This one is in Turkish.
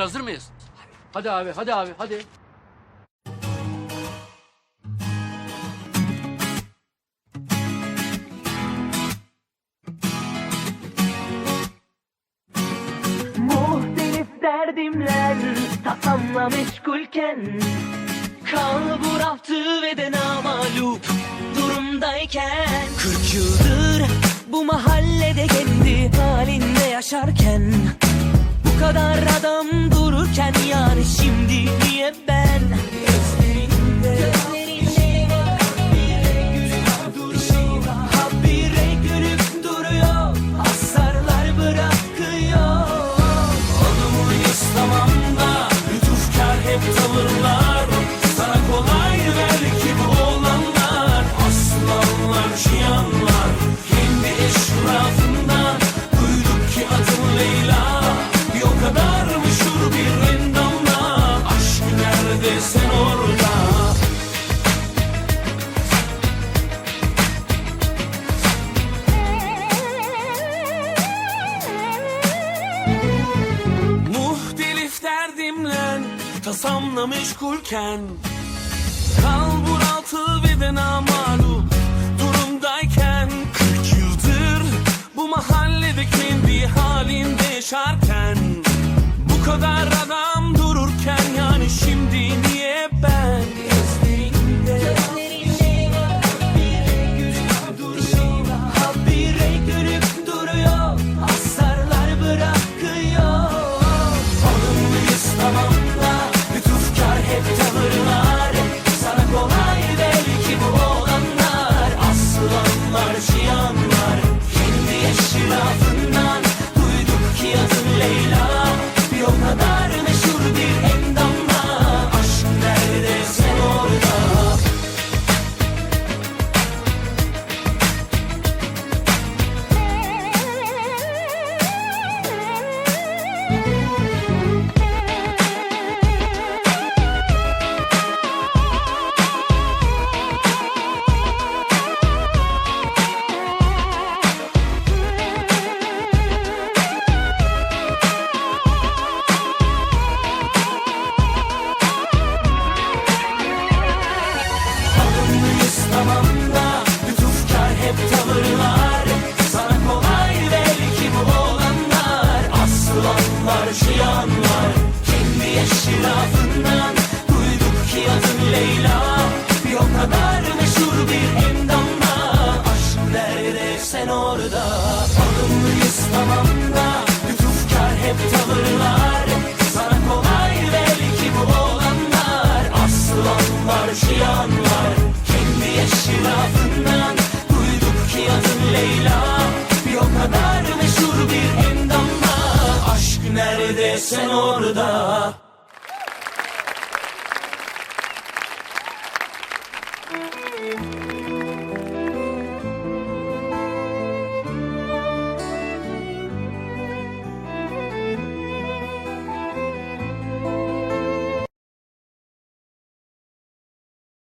Hazır mıyız? Hadi abi, hadi abi, hadi. Muhtelif derdimler tasamla meşgulken Kalbur altı ve de namalup durumdayken Kırk yıldır bu mahallede kendi halinde yaşarken kadar adam dururken yani şimdi niye ben? Gözlerinde Gözlerinde habire gülüp duruyor Habire gülüp duruyor. Asarlar bırakıyor. Adımı istemem da Lütufkar hep tavırlar tasamla meşgulken. Kalbur altı ve de namalup durumdayken. Kırk yıldır bu mahallede kendi halinde yaşarken orada Alımlıyız tamam da Lütufkar hep tavırlar. Sana kolay belki bu olanlar. Aslanlar şiyanlar Kendi eşrafından Duyduk ki adın Leyla. Bir o kadar meşhur bir endamla. Aşk nerede sen orada